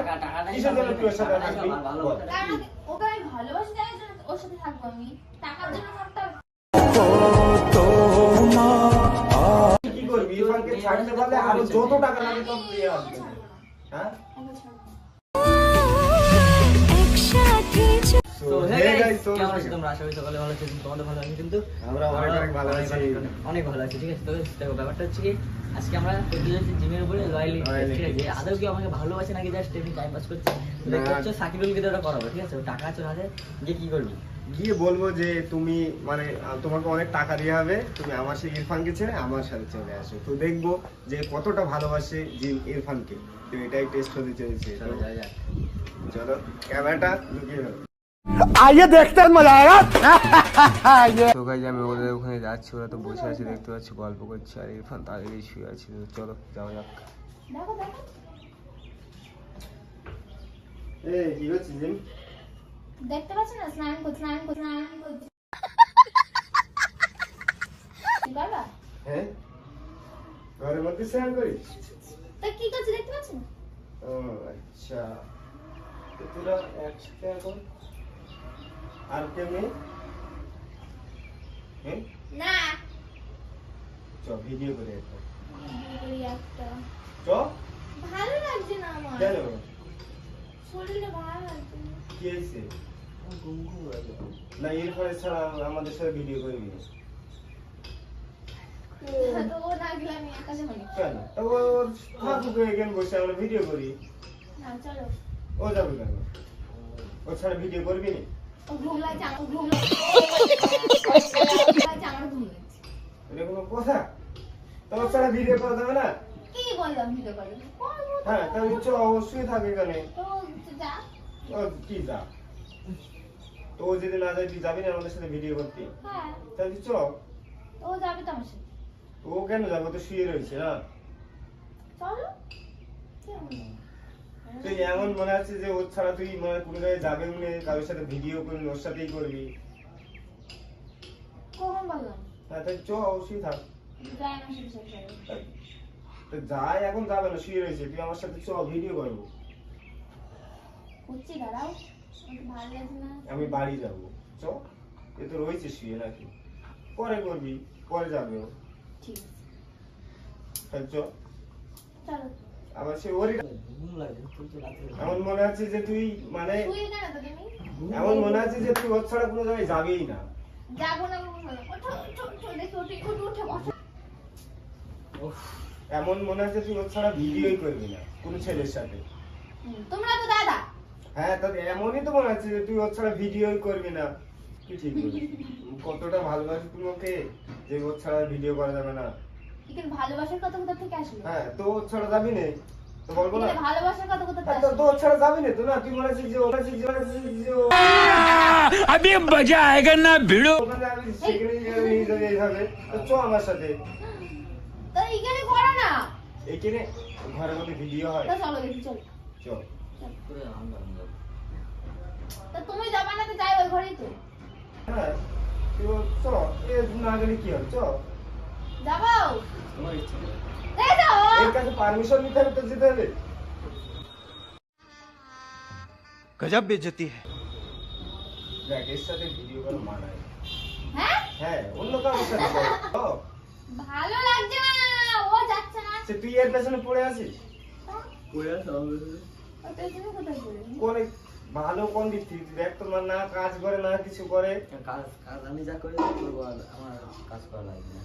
টাকা টাকাটা কিসের জন্য তুই ওর সাথে থাকবি? আমার ভালো বল। কথা। কারণ ওকে আমি ভালোবাসি তাই ওর সাথে থাকব আমি। টাকার জন্য থাকতে কি করবি? ইরফানকে ছাড়তে পারলে আরও যত টাকা লাগে তত দিয়ে আসবে হ্যাঁ? তো hey hey guys, guys, so- কেমন আছো তোমরা? আশা করি সকালে ভালো আছো তোমাদের ভালো আছে কিন্তু আমরা অনেক অনেক ভালো আছি। অনেক- অনেক ভালো আছি ঠিক আছে? তো দেখো ব্যাপারটা হচ্ছে কি আজকে আমরা তৈরি জিমের উপরে লয়ালি ঠিক আছে? আদৌ কি আমাকে ভালোবাসে নাকি জাস্ট এমনি টাইম পাস করছে? দেখতে হচ্ছে সাকিবুলকে ওটা করাবো ঠিক আছে? টাকা আছে হাতে গিয়ে কি করবি? গিয়ে বলব যে তুমি মানে তোমাকে অনেক টাকা দেওয়া হবে তুমি আমার সেই ইরফানকে ছেড়ে আমার সাথে চলে আসো। তো দেখব যে কতটা ভালোবাসে জিম ইরফানকে। তো এটাই টেস্ট হতে চলেছে। চলো ক্যামেরাটা লুকিয়ে আইয়ে দেখতে মজা আয়া তো গাইজ আমি ওদের ওখানে যাচ্ছি ওরা তো বসে আছে দেখতে পাচ্ছি গল্প করছে আর ইরফান তার শুয়ে আছে তো চলো যাওয়া যাক। দেখতে পাচ্ছ না? স্নান স্নান স্নান বাবা হ্যাঁ? মধ্যে স্নান করিস? কি দেখতে পাচ্ছ? না ও আচ্ছা। এখন আর কেমনি হ্যাঁ না। চ ভিডিও করে একটা। চ? ভালো লাগছে না আমার। কেন? শরীরটা ভালো লাগছে। কি হয়েছে? না এরপরে ছাড়া আমাদের সাথে ভিডিও করবি না। ভিডিও করি। না ও যাবে কেন? ও ছাড়া ভিডিও করবি না? ভিডিও করা যাবে না কি বললাম ভিডিও কি যা তো ও যদি না যায় তুই যাবি না আমাদের সাথে ভিডিও করতে হ্যাঁ তাহলে চ ও ও কেন যাবে? তো শুয়ে রয়েছে, না? চলো। কি এমন? তুই এমন মনে আছে যে ওর ছাড়া তুই মানে কোনো জায়গায় যাবে মনে কারোর সাথে ভিডিও করবি ওর সাথেই করবি কখন বললাম? হ্যাঁ তাই চ অবশ্যই থাক। যাই এখন যাবে না শুয়ে রয়েছে। তুই আমার সাথে চ ভিডিও করব। করছি দাঁড়াও। আমি বাড়ি যাব। চ এ তো রয়েছে শুয়ে নাকি পরে করবি পরে যাবে ও। ঠিক আছে। চলো। আবার সে ওরই এমন মনে আছে যে তুই মানে এমন মনে আছে যে তুই ওর ছাড়া কোনো জায়গায় যাবেই না। যাব না এমন মনে আছে তুই ওর ছাড়া ভিডিওই করবি না কোনো ছেলের সাথে। তোমরা তো দাদা। হ্যাঁ তো এমনই তো মনে আছে যে তুই ওর ছাড়া ভিডিওই করবি না। তুই ঠিক কতটা ভালোবাসি তুমি ওকে যে ওর ছাড়া ভিডিও করা যাবে না। এখানে ভালোবাসার কথা কোথা থেকে আসলো হ্যাঁ তো ওর ছাড়া যাবি না তো বলবো না এখানে ভালোবাসার কথা কোথা থেকে হ্যাঁ, তো আসলো তো ওর ছাড়া যাবি না তো না তুই মনে আছিস যে ওখানে যে ওখানে যে ও- अभी मजा आएगा ना भिड़ो ওখানে আমি সেখানে গিয়ে নিয়ে যাবি এইভাবে তো চ আমার সাথে তো এখানে করো না এইখানে ঘরের মধ্যে ভিডিও হয় তো চলো দেখি চলো চ করে আমরা আমরা তা তুমি যাবে না তো যাই ওই ঘরেই তো হ্যাঁ তুই ও- চ এ না গেলে কি হবে চ যাবো তোমার ইচ্ছা এই যাও এর কাছে পারমিশন নিতে হবে তো যেতে হবে गजब बेइज्जती है দেখ এর সাথে ভিডিও করা মানায় হ্যাঁ হ্যাঁ অন্য কারোর সাথে কর। চ। ভালো লাগছে না ও যাচ্ছে না সে তুই এর পেছনে পড়ে আছিস পড়ে আছে ওই পেছনে কোথায় পড়ে কোনে ভালো কোন দিক থেকে তুই দেখ তোমার না কাজ করে না কিছু করে কাজ কাজ আমি যা করি করবো আর আমার কাজ করা লাগবে না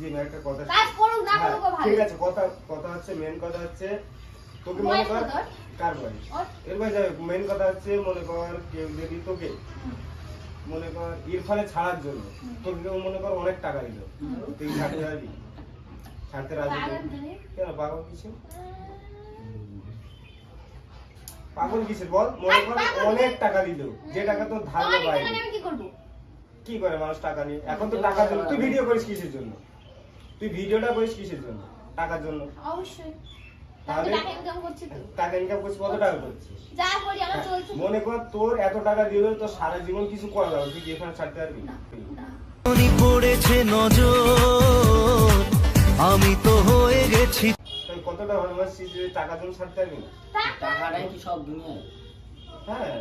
জি না একটা কথা কাজ করুক না হ্যাঁ, করুক ভালো। ঠিক আছে কথা কথা হচ্ছে মেন কথা হচ্ছে তোকে মনে কর কার বয়স? ওর? এর বয়স মেন কথা হচ্ছে মনে কর কেউ যদি তোকে মনে কর ইরফানে ছাড়ার জন্য তোকে কেউ মনে কর অনেক টাকা দিল। তুই ছাড়তে পারবি? ছাড়তে রাজি পাগল হবি? কেন পাগল কিছু পাগল কিসের বল মনে কর অনেক টাকা দিল যে টাকা তোর ধার টাকা আমি কি কি করে মানুষ টাকা নিয়ে? এখন তো টাকার জন্য তুই ভিডিও করিস কিসের জন্য? তুই ভিডিওটা করিস কিসের জন্য? টাকার জন্য। অবশ্যই। টাকা ইনকাম করছিস কত টাকা করছিস। মনে কর তোর এত টাকা দিল তো সারা জীবন কিছু করা যাবে তুই কি এখানে ছাড়তে পারবি? না, না। পড়েছে নজর আমি তো হয়ে গেছি। কতটা ভালোবাসিস যে টাকা জন্য ছাড়তে পারবি না? টাকাটাই কি সব দুনিয়ায়? হ্যাঁ।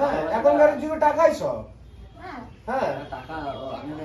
হ্যাঁ এখনকার যুগে টাকাই সব। হ্যাঁ।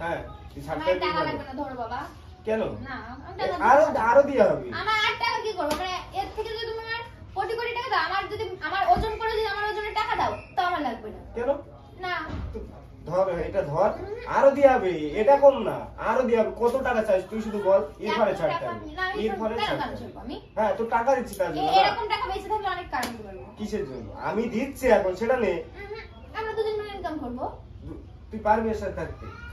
হ্যাঁ তুই ছাড়তে আমার পারবি টাকা লাগবে না ধরো বাবা। কেন? না আরও দিয়ে হবে। আমার আট টাকা কি করব? মানে এর থেকে যদি তুমি আমার কোটি কোটি টাকা দাও আমার যদি আমার ওজন করে যদি আমার ওজনের টাকা দাও তো আমার লাগবে না। কেন? না। ধর এটা ধর আরও দিয়ে হবে। এটা কম না আরও দিয়ে হবে। কত টাকা চাইছ তুই শুধু বল? এরপরে ছাড়তে হবে এরপরে হ্যাঁ তো টাকা দিচ্ছি তার জন্য। এরকম টাকা বেঁচে থাকলে অনেক কারণ কিসের জন্য? আমি দিচ্ছি এখন সেটা নে। হুম, হুম, আমরা দুজন মিলে ইনকাম করব। তুই পারবি এর সাথে থাকতে।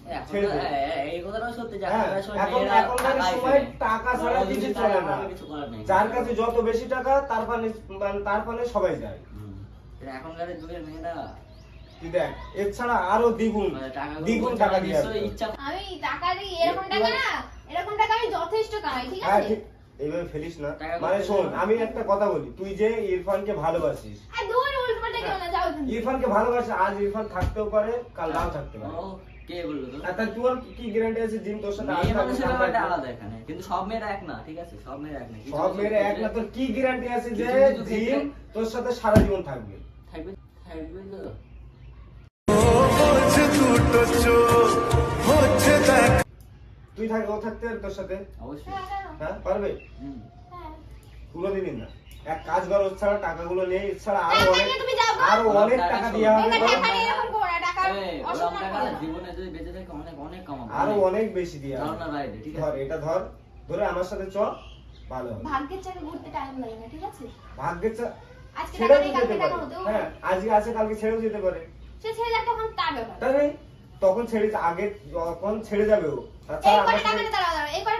হ্যাঁ, এখনকার সময় এখন মেয়েরা এখনকার টাকাই সময় ফেলে। টাকা ছাড়া বড় কিছু যদি চলে টাকা না। থাকে, কিছু করার নেই। যার কাছে যত বেশি টাকা তার পানে মানে তার পানে সবাই যায়। এখনকার যুগের মেয়েরা। তুই দেখ এছাড়া আরও দ্বিগুণ মানে দ্বিগুণ টাকা দিয়ে নিশ্চয়ই আসবে। ইচ্ছা আমি টাকা দিই এরকম টাকা না এরকম টাকা আমি যথেষ্ট কামাই ঠিক হ্যাঁ আছে? এইভাবে ফেলিস না। মানে শোন আমি একটা কথা বলি তুই যে ইরফানকে ভালোবাসিস থেকে। ইরফানকে ভালোবাসিস আজ ইরফান থাকতেও পারে কাল নাও থাকতে পারে। কে বলল তো আর তোর কি গ্যারান্টি আছে জিম তোর সাথে? মেয়ে মানুষের ব্যাপারটা আলাদা এখানে। কিন্তু সব মেয়েরা এক না ঠিক আছে? সব মেয়েরা এক না। সব কিছু এক না। তোর কি গ্যারান্টি আছে যে কিছু কিছু জিম তোর সাথে সারা জীবন থাকবে? থাকবে? থাকবে তো। তুই থাকবে ও থাকতে পারবে তোর সাথে। অবশ্যই। হ্যাঁ, পারবে। হ্যাঁ। কোনোদিনই না। এক কাজ কর ওর ছাড়া টাকাগুলো নেই ছাড়া আরও অনেক। আরও অনেক টাকা। দেওয়া হবে করো জীবনে যদি বেঁচে থাকে অনেক অনেক কামাবো। আরও অনেক। বেশি না ঠিক ধর এটা ধর ধরে আমার সাথে চ ভালো হবে। ভাগ্যের চাকা ঘুরতে টাইম লাগে না ঠিক আছে? ভাগ্যের আজকে ছেড়েও যেতে পারে। হ্যাঁ আজকে আছে কালকে ছেড়েও যেতে পারে। সে ছেড়ে যাক তখন তার ব্যাপার। তাই তখন ছেড়ে আগে যখন ছেড়ে যাবে ও। এই তাছাড়া কটা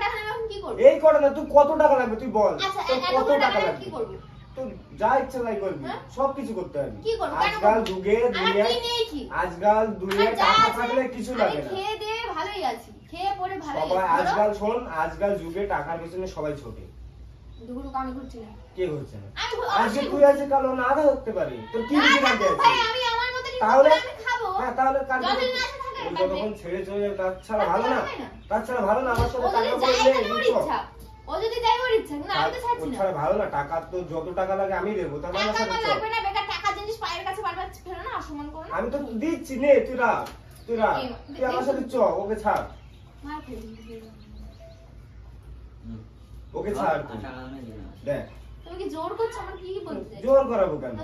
টাকা না তুই কত টাকা লাগবে তুই বল। আচ্ছা কত টাকা টাকা লাগবে? কি করব? তো যা ইচ্ছা তাই করবি? সবকিছু করতে পারবি। কি করব? কেন আজকাল যুগে আমার দুনিয়ায় কি নেই কি আজকাল দুনিয়ায় টাকা থাকলে কিছু লাগে না। খেয়ে দিয়ে ভালোই আছি। খেয়ে পরে ভালোই সবাই আজকাল শোন আজকাল যুগে টাকার পেছনে সবাই ছোটে। দুগুলো আমি ঘুরছি না। কে হচ্ছে না? আজকে তুই আছে কালো না আধা হতে পারি? তোর কি তাহলে হ্যাঁ তাহলে। যতক্ষণ ছেড়ে চলে যাবে তার ছাড়া ভালো না। তাহলে হয় না। তার ছাড়া ভালো না আমার সাথে টাকা পড়লে ও যদি যায় ওর ইচ্ছা কিন্তু আমি তো ছাড়ছি না। ছাড়া ভালো না টাকা তো যত টাকা লাগে আমি দেবো টাকা। লাগবে না বেকার টাকা জিনিস পায়ের কাছে বারবার ফেলো না অসম্মান করো না। আমি তো দিচ্ছি নে তুই রাখ তুই রাখ তুই আমার সাথে চ ওকে ছাড়। মার ওকে ছাড়। তুই। দেখ। তুমি কি জোর করছ আমার কি কি বলতে? জোর করাবো কেন?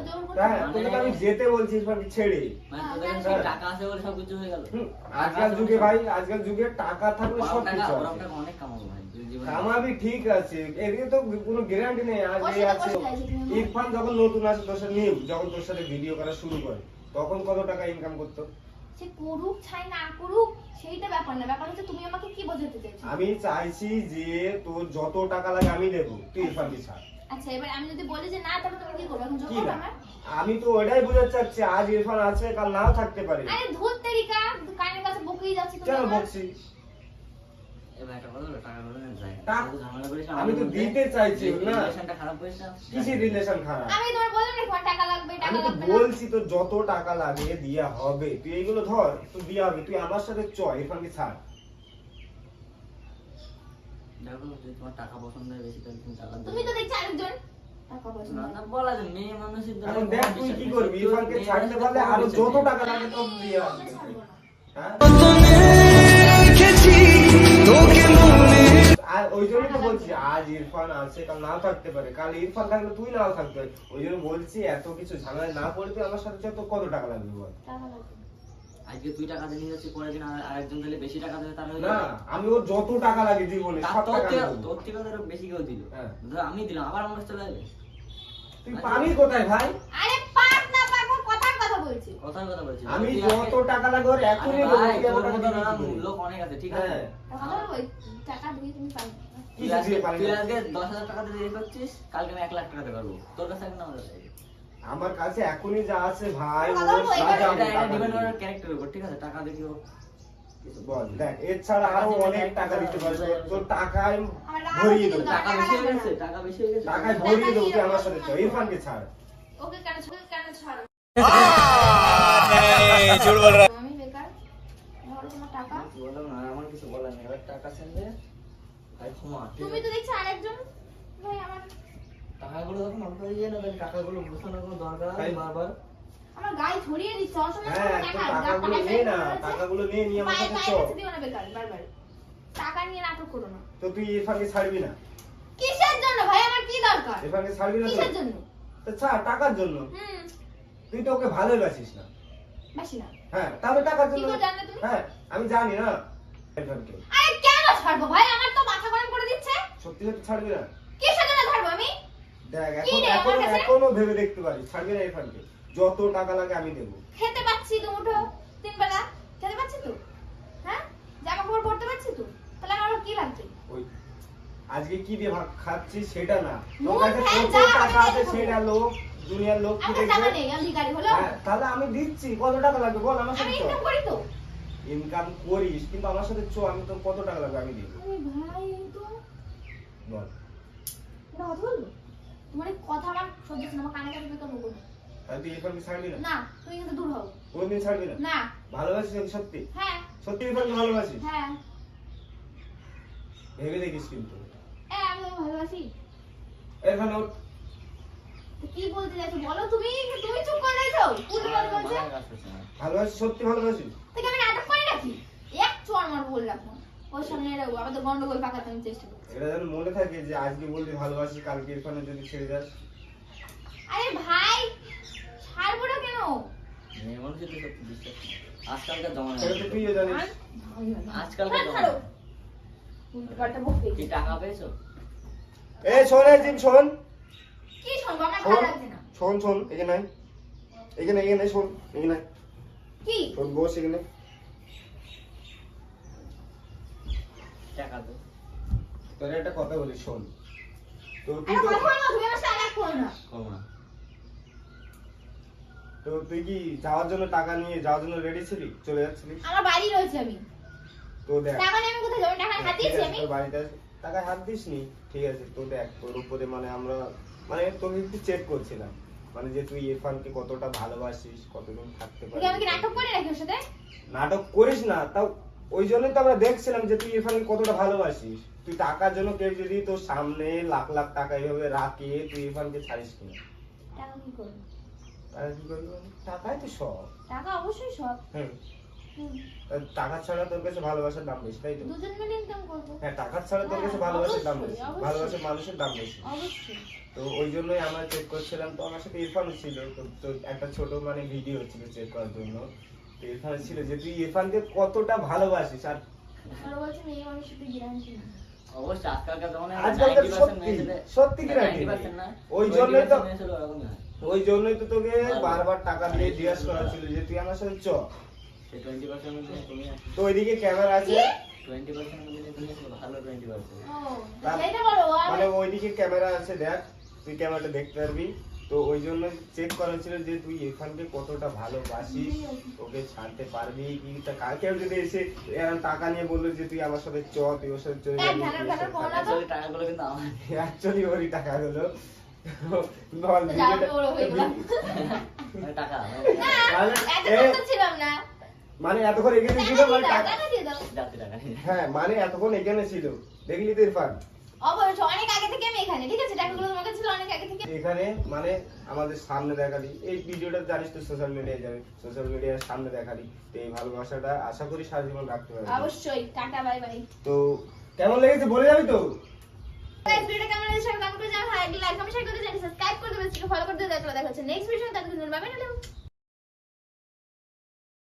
হ্যাঁ তোকে তো আমি যেতে বলছিস বাকি ছেড়ে। মানে হ্যাঁ। টাকা আছে বলে সবকিছু হয়ে গেল। আজকাল যুগে ভাই আজকাল যুগে টাকা থাকলে সব কিছু অনেক কামাবো ভাই। কামাবি ঠিক আছে এদিকে তো কোনো গ্যারান্টি নেই আজ এই আছে। আছে। ইরফান যখন নতুন আসে তোর সাথে নিউ যখন তোর সাথে ভিডিও করা শুরু করে তখন কত টাকা ইনকাম করতো? সে করুক ছাই না করুক সেইটা ব্যাপার না। ব্যাপার হচ্ছে তুমি আমাকে কি বোঝাতে চাইছো? আমি চাইছি যে তোর যত টাকা লাগে আমি দেবো তুই ইরফানকে ছাড়। আচ্ছা এবার আমি যদি বলি যে না তাহলে তুমি কি করবে? এখন জোর করবে আমার। আমি তো ওটাই বোঝাতে চাচ্ছি আজ ইরফান আছে কাল নাও থাকতে পারে। আরে ধুর তেরিকা কানের কাছে বকেই যাচ্ছি কেন। আমি তো দিতে চাইছি না। রিলেশন খারাপ? আমি তোমার বললাম না টাকা লাগবে টাকা লাগবে বলছি তো যত টাকা লাগে দিয়া হবে। তুই এইগুলো ধর তো দিয়া হবে। তুই আমার সাথে চ ইরফানকে ছাড়। দেখো, যদি তোমার টাকা পছন্দ হয় বেশি, তাহলে তুমি টাকা তুমি তো দেখছি আরেকজন। তুই আরও যত টাকা লাগে তত দিয়া। হ্যাঁ? আর ওই জন্যই তো বলছি আজ ইরফান আছে কাল নাও থাকতে পারে। কাল ইরফান থাকলে তুই নাও থাকতে পারে ওই জন্য বলছি এত কিছু ঝামেলা না পড়ে তুই আমার সাথে চ, কত টাকা লাগবে বল। টাকা লাগবে। না। আজকে তুই টাকা দিয়ে যাচ্ছিস পরের দিন আরেকজন দিলে বেশি টাকা দেবে তার হয়ে না আমি ওর যত টাকা লাগে তার সব তোর টাকা থেকে তোর থেকে ধরো বেশি কেউ দিল। হ্যাঁ। ধর আমি দিলাম আবার আমার চলে যাবে। তুই পাবি কোথায় ভাই? আরে পাক না পাক ও কথার কথা বলছি। কথার কথা বলছি। আমি যত টাকা লাগে ওর এখনই দেবো, দিবি। লোক অনেক আছে ঠিক আছে? হ্যাঁ। টাকা দিয়ে তুমি পাবে তুই আজকে দশ হাজার টাকা দিয়ে করছিস কালকে আমি এক লাখ টাকা পারব তোর কাছে এখন আমাদের কাছে। আমার কাছে এখনই যা আছে ভাই দিবো। ক্যারেক্টারের উপর ঠিক আছে? টাকা বল দেখ এছাড়া আরও অনেক টাকা দিতে পারবে। তোর টাকায় টাকা ভরিয়ে বেশি দেবো। টাকা বেশি হয়ে গেছে টাকা বেশি হয়ে গেছে। টাকায় ভরিয়ে দেবো তুই আমার সাথে। চল ইরফানকে ছাড়। ওকে কেন কেন ছাড়ো হ্যাঁ, বেকার ভাই টাকা নিয়ে না করো না। তো তুই এফাকে ছাড়বি না? কিসের জন্য ভাই? আমার কি দরকার? এফাকে ছাড়বি না কিসের জন্য? তো ছাড় টাকার জন্য। তুই তো ওকে ভালোবাসিস না। না। হ্যাঁ তাহলে টাকার জন্য? হ্যাঁ আমি জানি না। আরে কেন ছাড়বো ভাই? আমার তো মাথা গরম করে দিচ্ছে। সত্যি সত্যি ছাড়বি না? কিসের জন্য ছাড়বো আমি? দেখ কি এখন এখনও ভেবে দেখতে পারিস। ছাড়বি না ইরফানকে যত টাকা লাগে আমি দেবো। খেতে পাচ্ছি তো মুঠো তিন বেলা। খেতে পাচ্ছি তো? হ্যাঁ? জামা কাপড় পরতে পারছি তো? তাহলে আমার কি লাগবে? ওই আজকে কি দিয়ে ভাত খাচ্ছিস সেটা না। তোর কাছে কত টাকা আছে সেটা লোক দুনিয়ার লোক কি দেখবে? হ্যাঁ, তাহলে আমি দিচ্ছি। কত টাকা লাগবে বল আমার সাথে ইনকাম করি তো। ইনকাম করিস কিন্তু আমার সাথে চো আমি তোর কত টাকা লাগবে আমি দিব। ভাই তো। বল। এটা কথা তোমার কথা আমার সহ্য হচ্ছে না আমার কানে কানে বেকার মুখ তুই ইরফানকে ছাড়বি না? না তুমি কিন্তু দূর হও। কোনদিন ছাড়বি না? না। ভালোবাসিস আমি সত্যি? হ্যাঁ। সত্যি ভালোবাসিস? হ্যাঁ। ভেবে দেখিস কিন্তু। এ আমি ভালোবাসি। তো কি বলতে চাইছো? বলো তুমি তুমি চুপ করে রয়েছো উল্টো পাল্টা বলছে? মাথায় কাজ করছে না। ভালোবাসিস সত্যি ভালোবাসিস থেকে আমি নাটক করি নাকি? এক চোর মার বললাম ওর সামনে এরা আমাদের গন্ডগোল পাকাতে আমি চেষ্টা করি এটা যেন মনে থাকে যে আজকে বলবি ভালোবাসিস কালকে ইরফানে যদি ছেড়ে যাস। আরে ভাই ছাড়বো না কেন? মেয়ে মানুষের তো সত্যি বিশ্বাস আজকালকার জমানা সেটা তো তুইও জানিস। আর ভাই ভাই। আজকালকার ছাড়ো, ছাড়ো। জমানা উল্টো পাল্টা বকবে। কি টাকা পেয়েছ? এ শোন এই জিম শোন। কি শুনব? আমার শোন ভালো লাগছে না। শোন শোন এখানে এখানে এখানে শোন এখানে আয়। কি? শোন বস এখানে টাকা তো তোর একটা কথা বলি শোন। তো তুই তো তুমি আমার সাথে এক না। করব না। তো তুই কি যাওয়ার জন্য টাকা নিয়ে যাওয়ার জন্য রেডি ছিলি? চলে যাচ্ছিলি আমার বাড়ি রয়েছে আমি। তো দেখ। টাকা নিয়ে আমি কোথায় যাব? টাকা হাতিয়েছি আমি। বাড়িতে আছে। টাকায় হাত দিসনি ঠিক আছে তো দেখ তোর উপরে মানে আমরা মানে তোকে একটু চেক করছিলাম। মানে যে তুই ইরফানকে কতটা ভালোবাসিস কতদিন থাকতে ওকে আমি কি নাটক করে রাখি ওর সাথে? নাটক করিস না তাও ওই জন্যই তো আমরা দেখছিলাম যে তুই ইরফানকে কতটা ভালোবাসিস। তুই টাকার জন্য কেউ যদি তোর সামনে লাখ লাখ টাকা এইভাবে রাখে তুই ইরফানকে ছাড়িস কিনা? টাকা কি করব টাকাই তো সব। টাকা অবশ্যই সব। হুম। আর টাকা ছাড়া তোর কাছে ভালোবাসার দাম বেশি তাই তো? দুজন মিলে ইনকাম করব। হ্যাঁ টাকা ছাড়া তোর কাছে হ্যাঁ, ভালোবাসার দাম বেশি ভালোবাসার মানুষের দাম বেশি। তো ওই জন্যই আমরা চেক করছিলাম তো আমার সাথে ইরফান ছিল তো একটা ছোট মানে ভিডিও ছিল চেক করার জন্য। তো ইরফান ছিল যে তুই ইরফানকে কতটা ভালোবাসিস? আর আর বলছে মেয়ে মানুষের তুই গ্যারান্টি না অবশ্যই আজকালকার জমানায় আজকালকার 90% সত্যি, মেয়ে ছেলে- সত্যি কি না? 90% না, ওই জন্যই তো- 20% মেয়ে ছেলে ওরকমই। ওই জন্যই তো তোকে বারবার টাকা দিয়ে জিজ্ঞাসা করা ছিল যে তুই আমার সাথে চ। তো ওইদিকে ক্যামেরা আছে? 20% মধ্যে তুমি আছো, ভালো 20%। ও তার- সেইটা বলো আর মানে ওইদিকে ক্যামেরা আছে দেখ তুই ক্যামেরাটা দেখতে পারবি। তো ওই জন্য চেক করা ছিল যে তুই ইরফানকে কতটা ভালোবাসিস ওকে ছাড়তে পারবি কি তা কার- কেউ যদি এসে টাকা নিয়ে বলল যে তুই আমার সাথে চ তুই ওর সাথে চলে যাবি টাকাগুলো কিন্তু আমার। অ্যাকচুয়ালি ওরই টাকা গুলো বল তো যাও তো ওরা হয়ে গেলাম। মানে টাকা, ছিলাম না। মানে এতক্ষণ এখানে ছিল মানে। হ্যাঁ মানে এতক্ষণ এখানে ছিল দেখলি তো ইরফান? অবশ্যই অনেক আগে থেকে আমি এখানে ঠিক আছে? টাকাগুলো তোমার কাছে ছিল অনেক আগে থেকে। এখানে মানে আমাদের সামনে দেখালি এই ভিডিওটা জানিস তো সোশ্যাল মিডিয়ায় যাবে সোশ্যাল মিডিয়ার সামনে দেখালি তো এই ভালোবাসাটা আশা করি সারা জীবন রাখতে পারবি। অবশ্যই টাটা বাই বাই তো কেমন লেগেছে বলে যাবি তো? ভিডিওটা কেমন লেগেছে কমেন্ট করে জানাও। লাইক কমেন্ট শেয়ার করে জানি সাবস্ক্রাইব করে দেবেন ফলো করে দেবেন দেখা হচ্ছে নেক্সট ভিডিও তাদের জন্য বাই বাই